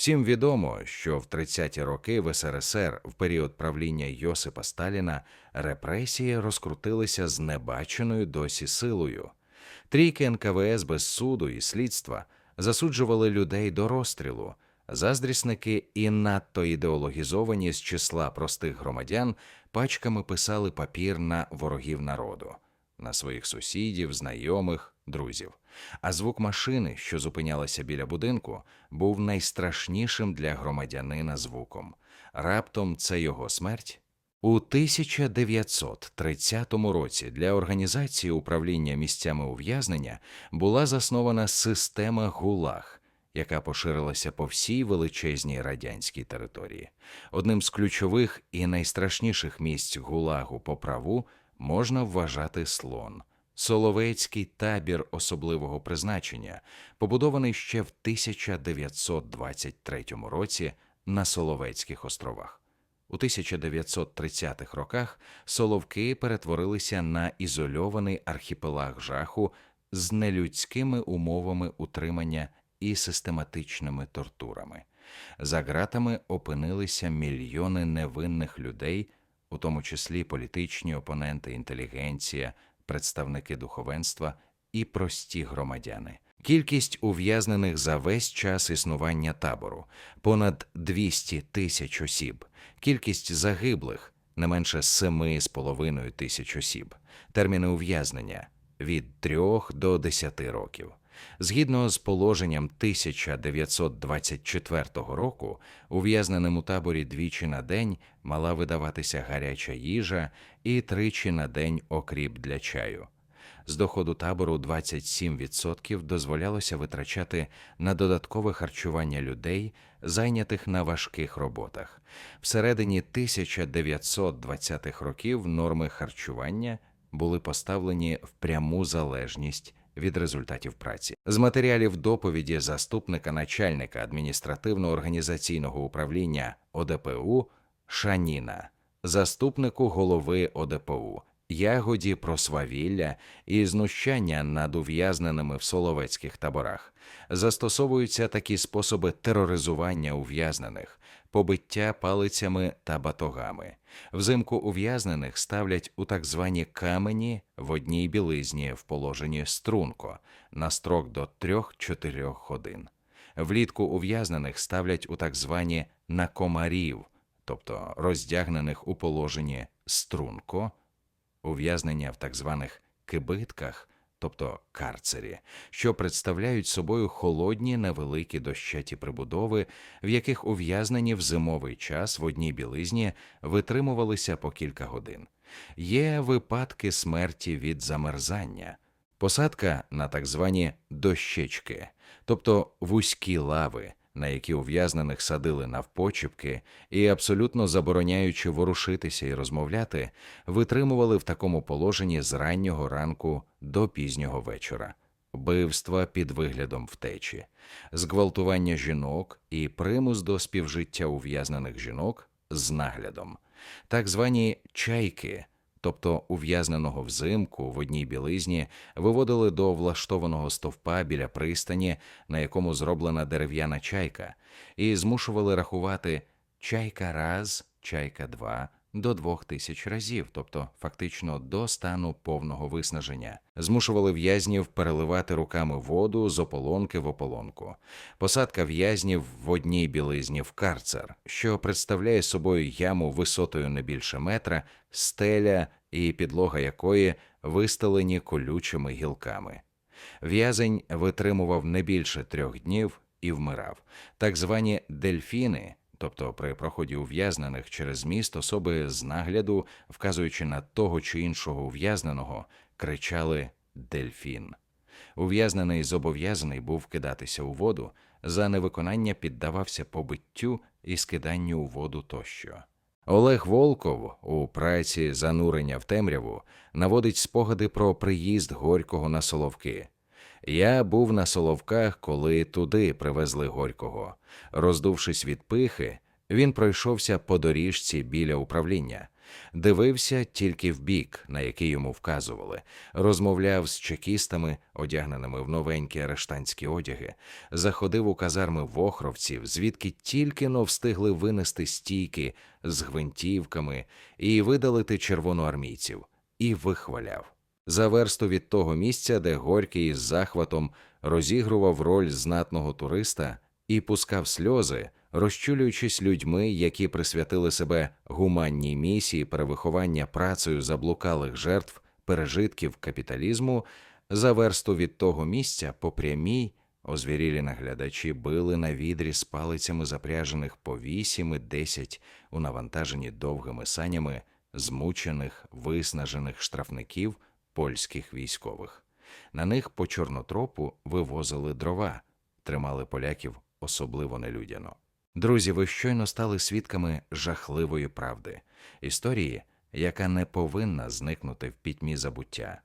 Всім відомо, що в 30-ті роки в СРСР в період правління Йосипа Сталіна репресії розкрутилися з небаченою досі силою. Трійки НКВС без суду і слідства засуджували людей до розстрілу. Заздрісники і надто ідеологізовані з числа простих громадян пачками писали папір на ворогів народу, на своїх сусідів, знайомих, друзів. А звук машини, що зупинялася біля будинку, був найстрашнішим для громадянина звуком. Раптом це його смерть. У 1930 році для організації управління місцями ув'язнення була заснована система ГУЛАГ, яка поширилася по всій величезній радянській території. Одним з ключових і найстрашніших місць ГУЛАГу по праву можна вважати слон. Соловецький табір особливого призначення, побудований ще в 1923 році на Соловецьких островах. У 1930-х роках Соловки перетворилися на ізольований архіпелаг жаху з нелюдськими умовами утримання і систематичними тортурами. За ґратами опинилися мільйони невинних людей, у тому числі політичні опоненти, інтелігенція, представники духовенства і прості громадяни. Кількість ув'язнених за весь час існування табору понад 200 тисяч осіб, кількість загиблих не менше 7,5 тисяч осіб, терміни ув'язнення від 3 до 10 років. Згідно з положенням 1924 року, ув'язненим у таборі двічі на день мала видаватися гаряча їжа і тричі на день окріп для чаю. З доходу табору 27% дозволялося витрачати на додаткове харчування людей, зайнятих на важких роботах. Всередині 1920-х років норми харчування були поставлені в пряму залежність від результатів праці. З матеріалів доповіді заступника начальника адміністративно-організаційного управління ОДПУ Шаніна, заступнику голови ОДПУ, ягоді про свавілля і знущання над ув'язненими в соловецьких таборах. Застосовуються такі способи тероризування ув'язнених, побиття палицями та батогами. Взимку ув'язнених ставлять у так звані камені в одній білизні в положенні струнко на строк до 3-4 годин. Влітку ув'язнених ставлять у так звані накомарів, тобто роздягнених у положенні струнко, ув'язнення в так званих кибитках, тобто карцері, що представляють собою холодні невеликі дощаті прибудови, в яких ув'язнені в зимовий час в одній білизні витримувалися по кілька годин. Є випадки смерті від замерзання, посадка на так звані дощечки, тобто вузькі лави, на які ув'язнених садили навпочіпки і, абсолютно забороняючи ворушитися і розмовляти, витримували в такому положенні з раннього ранку до пізнього вечора. Вбивства під виглядом втечі, зґвалтування жінок і примус до співжиття ув'язнених жінок з наглядом, так звані чайки, тобто ув'язненого взимку в одній білизні виводили до влаштованого стовпа біля пристані, на якому зроблена дерев'яна чайка, і змушували рахувати чайка раз, чайка два до двох тисяч разів, тобто фактично до стану повного виснаження. Змушували в'язнів переливати руками воду з ополонки в ополонку. Посадка в'язнів в одній білизні в карцер, що представляє собою яму висотою не більше метра, стеля і підлога якої вистелені колючими гілками. В'язень витримував не більше трьох днів і вмирав. Так звані дельфіни, тобто при проході ув'язнених через міст особи з нагляду, вказуючи на того чи іншого ув'язненого, кричали Дельфін. Ув'язнений зобов'язаний був кидатися у воду, за невиконання піддавався побиттю і скиданню у воду тощо. Олег Волков у праці Занурення в темряву наводить спогади про приїзд Горького на Соловки. Я був на Соловках, коли туди привезли Горького. Роздувшись від пихи, Він пройшовся по доріжці біля управління, дивився тільки в бік, на який йому вказували, розмовляв з чекістами, одягненими в новенькі арештанські одяги, заходив у казарми вохровців, звідки тільки но встигли винести стійки з гвинтівками і видалити червоноармійців, і вихваляв. За версту від того місця, де Горький із захватом розігрував роль знатного туриста і пускав сльози, розчулюючись людьми, які присвятили себе гуманній місії перевиховання працею заблукалих жертв пережитків капіталізму, за версту від того місця по прямій озвірілі наглядачі били на відрі з палицями запряжених по вісім і десять у навантаженні довгими санями змучених, виснажених штрафників польських військових. На них по чорнотропу вивозили дрова, тримали поляків особливо нелюдяно. Друзі, ви щойно стали свідками жахливої правди, історії, яка не повинна зникнути в пітьмі забуття.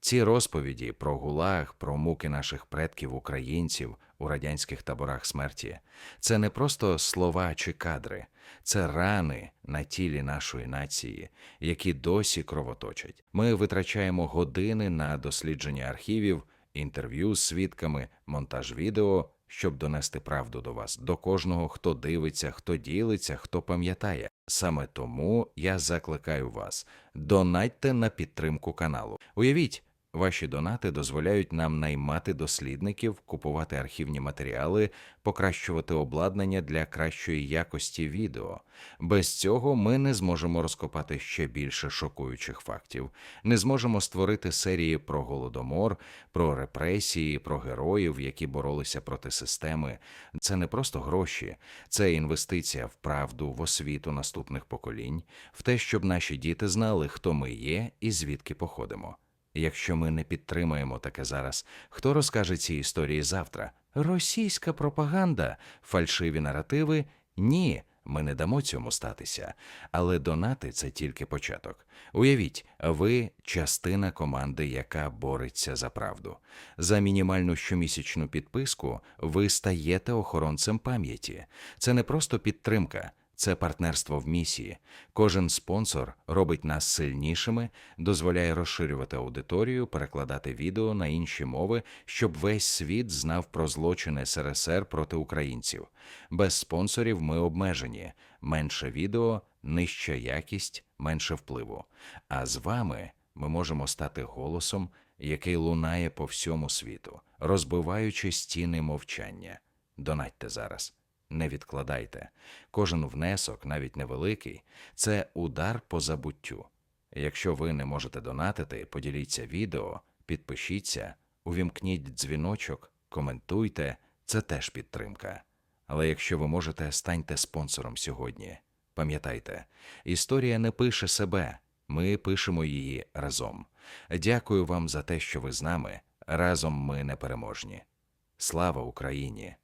Ці розповіді про гулаг, про муки наших предків українців у радянських таборах смерті це не просто слова чи кадри, це рани на тілі нашої нації, які досі кровоточать. Ми витрачаємо години на дослідження архівів, інтерв'ю з свідками, монтаж відео, щоб донести правду до вас, до кожного, хто дивиться, хто ділиться, хто пам'ятає. Саме тому я закликаю вас: донатьте на підтримку каналу. Уявіть. Ваші донати дозволяють нам наймати дослідників, купувати архівні матеріали, покращувати обладнання для кращої якості відео. Без цього ми не зможемо розкопати ще більше шокуючих фактів, не зможемо створити серії про голодомор, про репресії, про героїв, які боролися проти системи. Це не просто гроші, це інвестиція в правду, в освіту наступних поколінь, в те, щоб наші діти знали, хто ми є і звідки походимо. Якщо ми не підтримаємо таке зараз, хто розкаже ці історії завтра? Російська пропаганда, фальшиві наративи? Ні, ми не дамо цьому статися. Але донати це тільки початок. Уявіть, ви частина команди, яка бореться за правду. За мінімальну щомісячну підписку ви стаєте охоронцем пам'яті. Це не просто підтримка. Це партнерство в місії. Кожен спонсор робить нас сильнішими, дозволяє розширювати аудиторію, перекладати відео на інші мови, щоб весь світ знав про злочини СРСР проти українців. Без спонсорів ми обмежені, менше відео, нижча якість, менше впливу. А з вами ми можемо стати голосом, який лунає по всьому світу, розбиваючи стіни мовчання. Донатьте зараз. Не відкладайте. Кожен внесок, навіть невеликий, це удар по забуттю. Якщо ви не можете донатити, поділіться відео, підпишіться, увімкніть дзвіночок, коментуйте, це теж підтримка. Але якщо ви можете, станьте спонсором сьогодні. Пам'ятайте, історія не пише себе, ми пишемо її разом. Дякую вам за те, що ви з нами. Разом ми непереможні. Слава Україні!